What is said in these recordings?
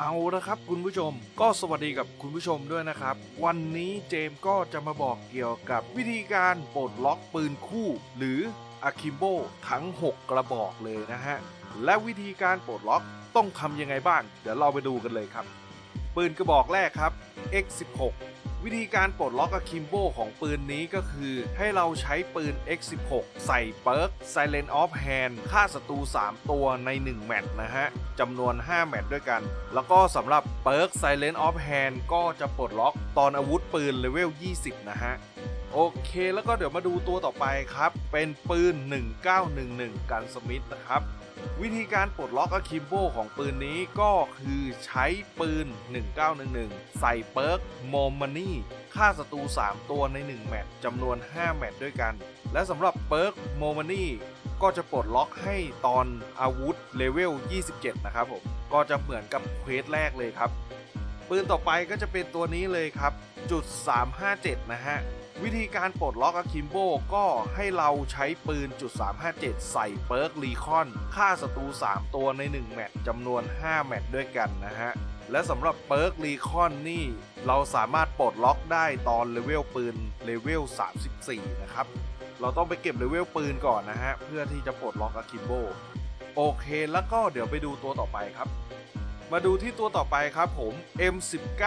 เอาละครับคุณผู้ชมก็สวัสดีกับคุณผู้ชมด้วยนะครับ วันนี้เจมก็จะมาบอกเกี่ยวกับวิธีการปลดล็อกปืนคู่ หรืออะคิมโบทั้ง 6 กระบอกเลยนะฮะ และวิธีการปลดล็อกต้องทำยังไงบ้าง เดี๋ยวเราไปดูกันเลยครับ ปืนกระบอกแรกครับ X16 วิธีการปลดล็อกอะคิมโบของปืนนี้ก็คือให้เราใช้ปืน X16 ใส่เปิร์ก Silent of Hand ฆ่าศัตรู 3 ตัวใน 1 แมตช์นะฮะจำนวน 5 แมตช์ด้วยกัน แล้วก็สำหรับเปิร์ก Silent of Hand ก็จะปลดล็อกตอนอาวุธปืนเลเวล 20 นะฮะ โอเค แล้วก็เดี๋ยวมาดูตัวต่อไปครับ เป็นปืน 1911 กันสมิธนะครับ วิธีการปลดล็อกอะคิมโบของปืนนี้ก็คือใช้ปืน 1911 ใส่เปิร์กโมมานี่ฆ่าศัตรู 3 ตัวใน 1 แมตช์จำนวน 5 แมตช์ด้วยกัน และสำหรับเปิร์กโมมานี่ก็จะปลดล็อกให้ตอนอาวุธเลเวล 27 นะครับผม ก็จะเหมือนกับเควสแรกเลยครับ ปืนต่อไปก็จะเป็นตัวนี้เลยครับ จุด 357 นะฮะ วิธีการปลดล็อกอะคิมโบก็ให้เราใช้ปืนจุด357 ใส่เปิร์กรีคอนฆ่าศัตรู 3 ตัวใน 1 แมตช์จำนวน 5 แมตช์ด้วยกันนะฮะ และสำหรับเปิร์กรีคอนนี่ เราสามารถปลดล็อกได้ตอนเลเวลปืนเลเวล 34 นะครับ เราต้องไปเก็บเลเวลปืนก่อนนะฮะ เพื่อที่จะปลดล็อกอะคิมโบโอเคแล้วก็เดี๋ยวไปดูตัวต่อไปครับ มาดูที่ตัวต่อไปครับผม M19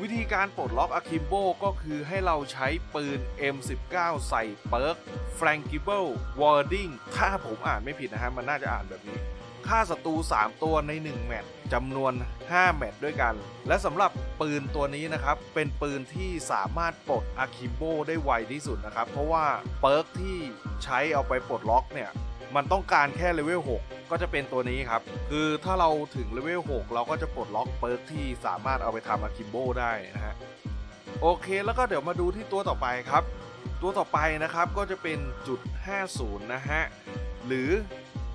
วิธีการปลดล็อกอะคิมโบก็คือให้เราใช้ปืน M19 ใส่เปิร์ก Frankible Warding ถ้าผมอ่านไม่ผิดนะฮะ มันน่าจะอ่านแบบนี้ฆ่าศัตรู 3 ตัวใน 1 แมตช์จำนวน 5 แมตช์ด้วยกัน และสำหรับปืนตัวนี้นะครับ เป็นปืนที่สามารถปลดอะคิมโบได้ไวที่สุดนะครับ เพราะว่าเปิร์กที่ใช้เอาไปปลดล็อกเนี่ย มันต้องการแค่เลเวล 6 ก็จะเป็นตัวนี้ครับ คือถ้าเราถึงเลเวล 6 เราก็จะปลดล็อกเปิร์กที่สามารถเอาไปทำอะคิมโบได้นะฮะ โอเคแล้วก็เดี๋ยวมาดูที่ตัวต่อไปครับ ตัวต่อไปนะครับก็จะเป็นจุด 50 นะฮะ หรือ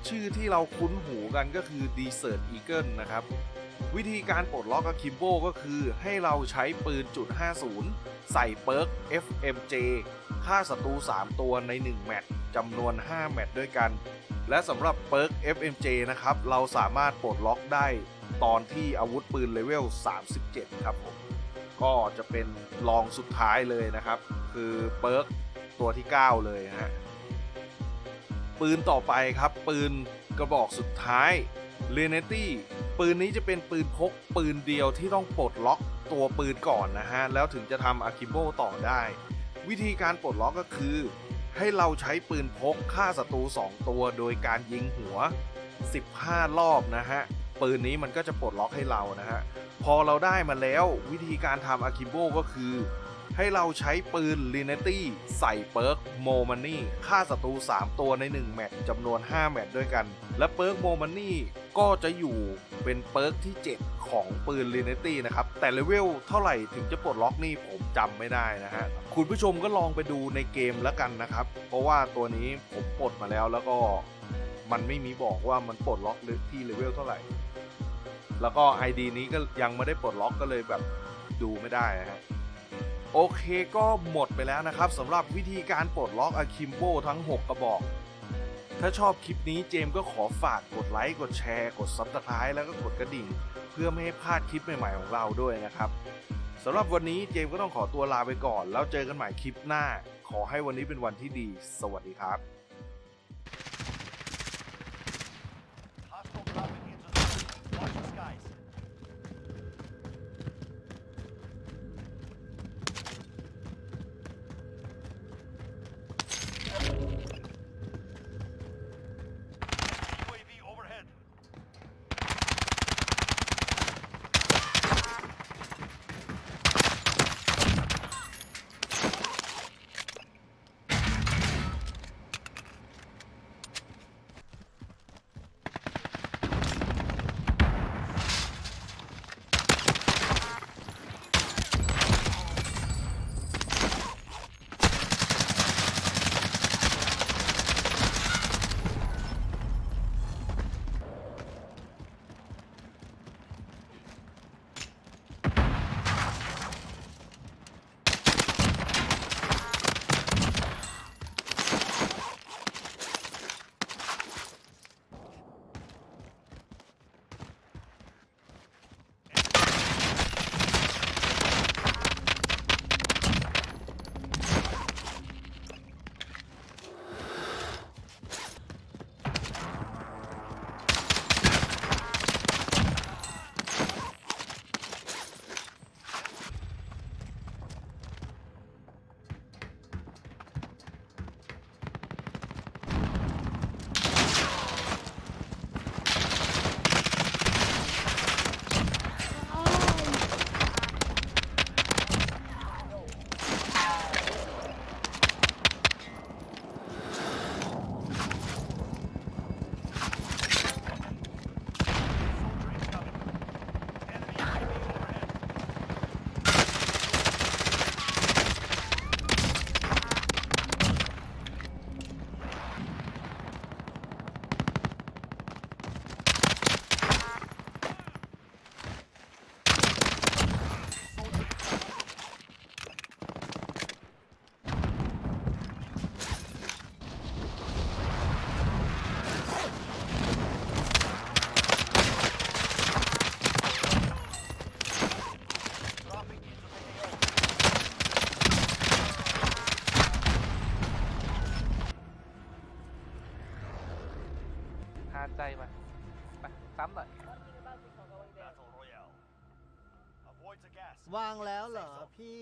ชื่อที่เราคุ้นหูกันก็คือ Desert Eagle นะครับ วิธีการปลดล็อกอะคิมโบก็คือให้เราใช้ปืนจุด 50 ใส่เปิร์ก FMJ ฆ่าศัตรู 3 ตัวใน 1 แมตช์จำนวน 5 แมตช์ด้วยกัน และสำหรับเปิร์ก FMJ นะครับ เราสามารถปลดล็อกได้ตอนที่อาวุธปืนเลเวล 37 ครับผมก็จะเป็นรองสุดท้ายเลยนะครับ คือเปิร์กตัวที่ 9 เลยนะฮะปืนต่อไปครับ ปืนกระบอกสุดท้ายเรเนตี้ปืนนี้จะเป็นปืนพกปืนเดียวที่ต้องปลดล็อกตัวปืนก่อนนะฮะ แล้วถึงจะทำอะคิโบต่อได้ วิธีการปลดล็อกก็คือ ให้เราใช้ปืนพกฆ่าศัตรู 2 ตัวโดยการยิงหัว 15 รอบนะฮะ ปืนนี้มันก็จะปลดล็อกให้เรานะฮะ พอเราได้มาแล้ววิธีการทำอาคิโบก็คือ ให้เราใช้ปืนลิเนตี้ใส่เปิร์กโมมันนี่ฆ่าศัตรู 3 ตัวใน 1 แมตช์จำนวน 5 แมตช์ด้วยกัน และเปิร์กโมมันนี่ก็จะอยู่เป็นเปิร์กที่ 7 ของปืนลิเนตี้นะครับ แต่เลเวลเท่าไหร่ถึงจะปลดล็อกนี่ผมจำไม่ได้นะฮะ คุณผู้ชมก็ลองไปดูในเกมแล้วกันนะครับ เพราะว่าตัวนี้ผมปลดมาแล้วแล้วก็มันไม่มีบอกว่ามันปลดล็อกที่เลเวลเท่าไหร่ แล้วก็ ID นี้ก็ยังไม่ได้ปลดล็อกก็เลยแบบดูไม่ได้นะฮะ โอเคก็หมดไปแล้วนะครับสำหรับวิธีการปลดล็อกอะคิมโบทั้ง 6 กระบอก ถ้าชอบคลิปนี้เจมก็ขอฝากกดไลค์ กดแชร์ กดซับสไคร b e แล้วก็กดกระดิ่ง เพื่อไม่ให้พลาดคลิปใหม่ๆของเราด้วยนะครับสำหรับวันนี้เจมก็ต้องขอตัวลาไปก่อน แล้วเจอกันใหม่คลิปหน้า ขอให้วันนี้เป็นวันที่ดี สวัสดีครับ ไปไปซ้ำหน่ยวางแล้วเหรอพี่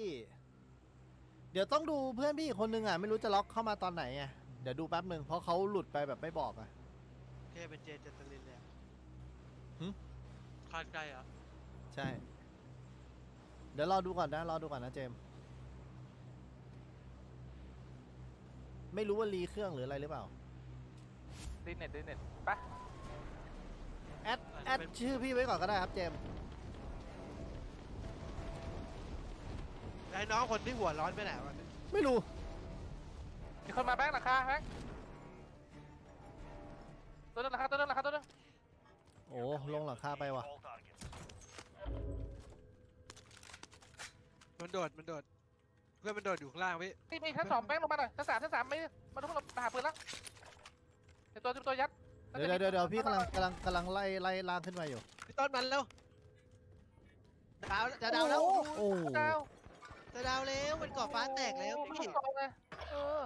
เดี๋ยวต้องดูเพื่อนพี่อีกคนนึงอะ ไม่รู้จะล็อกเข้ามาตอนไหนอะ เดี๋ยวดูแป๊บหนึ่งเพราะเขาหลุดไปแบบไม่บอกอะ เทพเป็นเจจตลินเลยหึคาดใกล้เหรอะใช่ เดี๋ยวรอดูก่อนนะ รอดูก่อนนะเจมไม่รู้ว่ารีเครื่องหรืออะไรหรือเปล่า ดิเน็ตดิเน็ตไป ดแอดชื่อพี่ไว้ก่อนก็ได้ครับเจมส์ไอ้น้องคนที่หัวร้อนไปไหนวะไม่รู้ มีคนมาแบงค์หลังคาแบงค์ตัวนึงหลังคาตัวนึงหลังคาตัวนึงโอ้ลงหลังคาไปว่ะ All targets. มันโดดมันโดด เพื่อนมันโดดอยู่ข้างล่างพี่นี่มีชั้นสองแบงค์ลงมาหน่อยชั้นสามชั้นสามไม่มาทุกคนมาหาปืนแล้วเดี๋ยวตัวเดี๋ยวตัวยัด เดี๋ยวเดี๋ยวเดี๋ยวพี่กำลังกำลังกำลังไล่ไล่ลากขึ้นมาอยู่ พี่ต้นมันแล้วดาวจะดาวแล้วโอ้ดาวจะดาวแล้วมันก่อฟ้าแตกแล้วพี่ เออ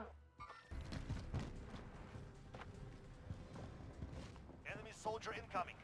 Enemy ออ